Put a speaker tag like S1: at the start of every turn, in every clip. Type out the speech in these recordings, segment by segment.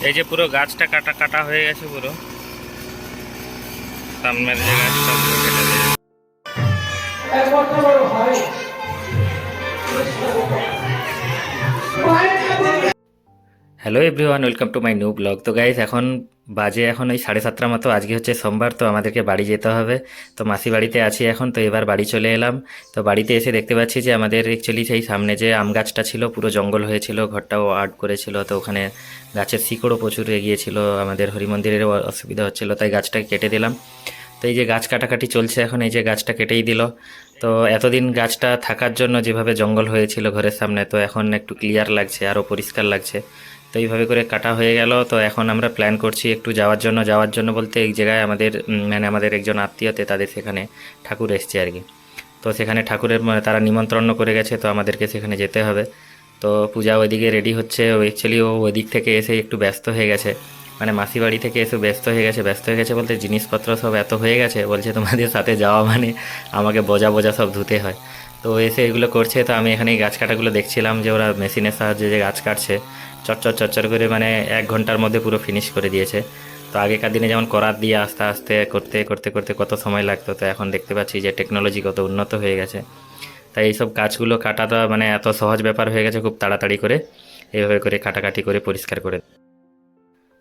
S1: এই যে পুরো গাছটা কাটা কাটা হয়ে গেছে পুরো। সামনের যে গাছটা পুরো কেটে hello everyone welcome to my new blog তো গাইজ এখন বাজে এখন ওই সাড়ে সাতটার মতো, আজকে হচ্ছে সোমবার, তো আমাদেরকে বাড়ি যেতে হবে। তো মাসি বাড়িতে আছি এখন, তো এবার বাড়ি চলে এলাম। তো বাড়িতে এসে দেখতে পাচ্ছি যে আমাদের অ্যাকচুয়ালি সেই সামনে যে আম গাছটা ছিল, পুরো জঙ্গল হয়েছিল, ঘরটাও আর্ট করেছিল, তো ওখানে গাছের শিকড়ও প্রচুর এগিয়েছিল, আমাদের হরি মন্দিরেরও অসুবিধা হচ্ছিল, তাই গাছটাকে কেটে দিলাম। তো এই যে গাছ কাটাকাটি চলছে এখন, এই যে গাছটা কেটেই দিল। তো এতদিন গাছটা থাকার জন্য যেভাবে জঙ্গল হয়েছিল ঘরের সামনে, তো এখন একটু ক্লিয়ার লাগছে, আরও পরিষ্কার লাগছে। এইভাবে করে কাটা হয়ে গেল। তো এখন আমরা প্ল্যান করছি একটু যাওয়ার জন্য। যাওয়ার জন্য বলতে এই জায়গায় আমাদের মানে আমাদের একজন আত্মীয়তে তাদের সেখানে ঠাকুর এসছে আর কি। তো সেখানে ঠাকুরের মানে তারা নিমন্ত্রণ করে গেছে, তো আমাদেরকে সেখানে যেতে হবে। তো পূজা ওইদিকে রেডি হচ্ছে। ও অ্যাকচুয়ালি ও ওই দিক থেকে এসে একটু ব্যস্ত হয়ে গেছে। মানে মাসি বাড়ি থেকে এসে ব্যস্ত হয়ে গেছে। ব্যস্ত হয়ে গেছে বলতে জিনিসপত্র সব এত হয়ে গেছে, বলছে তোমাদের সাথে যাওয়া মানে আমাকে বোঝা বোঝা সব ধুতে হয়। তো এসে এগুলো করছে। তো আমি এখানে এই গাছ কাটাগুলো দেখছিলাম যে ওরা মেশিনের সাহায্যে যে গাছ কাটছে। চচ্চর চচ্চর করে মানে এক ঘণ্টার মধ্যে পুরো ফিনিশ করে দিয়েছে। তো আগেকার দিনে যেমন করাত দিয়ে আস্তে আস্তে করতে করতে করতে কত সময় লাগতো, তো এখন দেখতে পাচ্ছি যে টেকনোলজি কত উন্নত হয়ে গেছে। তাই এইসব গাছগুলো কাটাটা মানে এত সহজ ব্যাপার হয়ে গেছে খুব তাড়াতাড়ি করে। এইভাবে করে কাটাকাটি করে পরিষ্কার করে।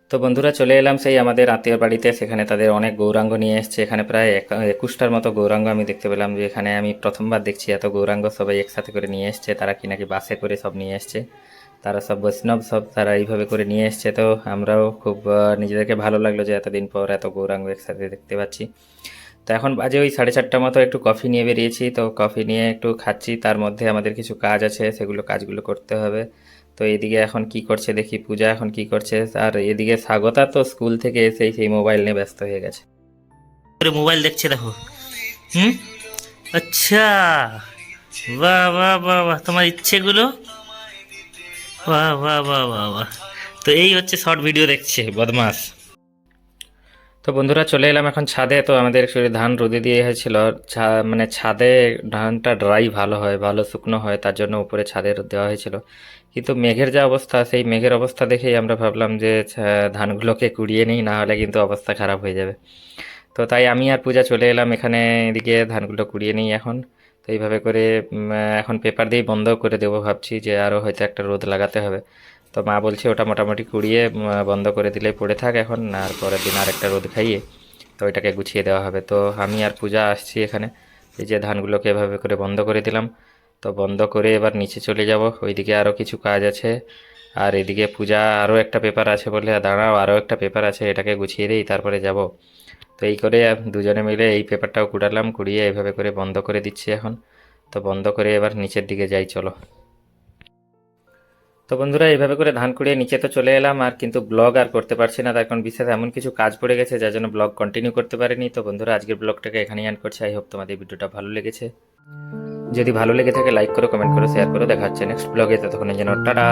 S1: তো বন্ধুরা চলে এলাম সেই আমাদের আত্মীয় বাড়িতে, সেখানে তাদের অনেক গৌরাঙ্গ নিয়ে এসছে। এখানে প্রায় এক- একুশটার মতো গৌরাঙ্গ আমি দেখতে পেলাম যে এখানে আমি প্রথমবার দেখছি এত গৌরাঙ্গ সবাই একসাথে করে নিয়ে এসছে। তারা কি নাকি বাসে করে সব নিয়ে এসছে। তারা সব বৈষ্ণব, সব তারা এইভাবে করে নিয়ে এসছে। তো আমরাও খুব নিজেদেরকে ভালো লাগল যে এতদিন পর এত গৌরাঙ্গ একসাথে দেখতে পাচ্ছি। তো এখন বাজে ওই সাড়ে চারটার মতো, একটু কফি নিয়ে বেরিয়েছি। তো কফি নিয়ে একটু খাচ্ছি, তার মধ্যে আমাদের কিছু কাজ আছে, সেগুলো কাজগুলো করতে হবে। তো এদিকে এখন কি করছে দেখি, পূজা এখন কি করছে, আর এদিকে স্বাগতা তো স্কুল থেকে এসেই সেই মোবাইল নিয়ে ব্যস্ত হয়ে গেছে। মোবাইল দেখছে, দেখো। হুম? আচ্ছা। বাহ বাহ বাহ বাহ। তোমার ইচ্ছেগুলো? বাহ বাহ বাহ বাহ বাহ। তো এই হচ্ছে শর্ট ভিডিও দেখছে, বদমাস। তো বন্ধুরা চলে এলাম এখন ছাদে, তো আমাদের একচুয়ালি ধান রোদে দিয়ে হয়েছিল। মানে ছাদে ধানটা ড্রাই ভালো হয়, ভালো শুকনো হয়, তার জন্য উপরে ছাদে দেওয়া হয়েছিল। কিন্তু মেঘের যা অবস্থা, সেই মেঘের অবস্থা দেখেই আমরা ভাবলাম যে ধানগুলোকে কুড়িয়ে নিই, না হলে কিন্তু অবস্থা খারাপ হয়ে যাবে। তো তাই আমি আর পূজা চলে এলাম, এখানে এদিকে ধানগুলো কুড়িয়ে নিই এখন। তো এইভাবে করে এখন পেপার দিয়েই বন্ধ করে দেবো ভাবছি যে আরও হয়তো একটা রোদ লাগাতে হবে। তো মা বলছে ওটা মোটামুটি কুড়িয়ে বন্ধ করে দিলে পড়ে থাক এখন, আর পরের দিন আর একটা রোদ খাইয়ে তো ওইটাকে গুছিয়ে দেওয়া হবে। তো আমি আর পূজা আসছি এখানে, এই যে ধানগুলোকে এভাবে করে বন্ধ করে দিলাম। তো বন্ধ করে এবার নিচে চলে যাব, ওইদিকে আরও কিছু কাজ আছে। আর এদিকে পূজা আরও একটা পেপার আছে বলে, দাঁড়াও আরও একটা পেপার আছে, এটাকে গুছিয়ে দিই, তারপরে যাব। তো এই করে দুজনে মিলে এই পেপারটাও কুড়ালাম, কুড়িয়ে এইভাবে করে বন্ধ করে দিচ্ছি এখন। তো বন্ধ করে এবার নিচের দিকে যাই, চলো। তো বন্ধুরা এইভাবে করে ধান কুড়িয়ে নিচে তো চলে এলাম, আর কিন্তু ব্লগ আর করতে পারছি না, তার কারণ বিশেষ এমন কিছু কাজ পড়ে গেছে, যার জন্য ব্লগ কন্টিনিউ করতে পারিনি। তো বন্ধুরা, আজকের ব্লগটাকে এখানেই এন্ড করছি আই হোপ তোমাদের ভিডিওটা ভালো লেগেছে। যদি ভালো লেগে থাকে লাইক করো কমেন্ট করো শেয়ার করো, দেখা হচ্ছে নেক্সট ব্লগে ততক্ষণের জন্য টাটা।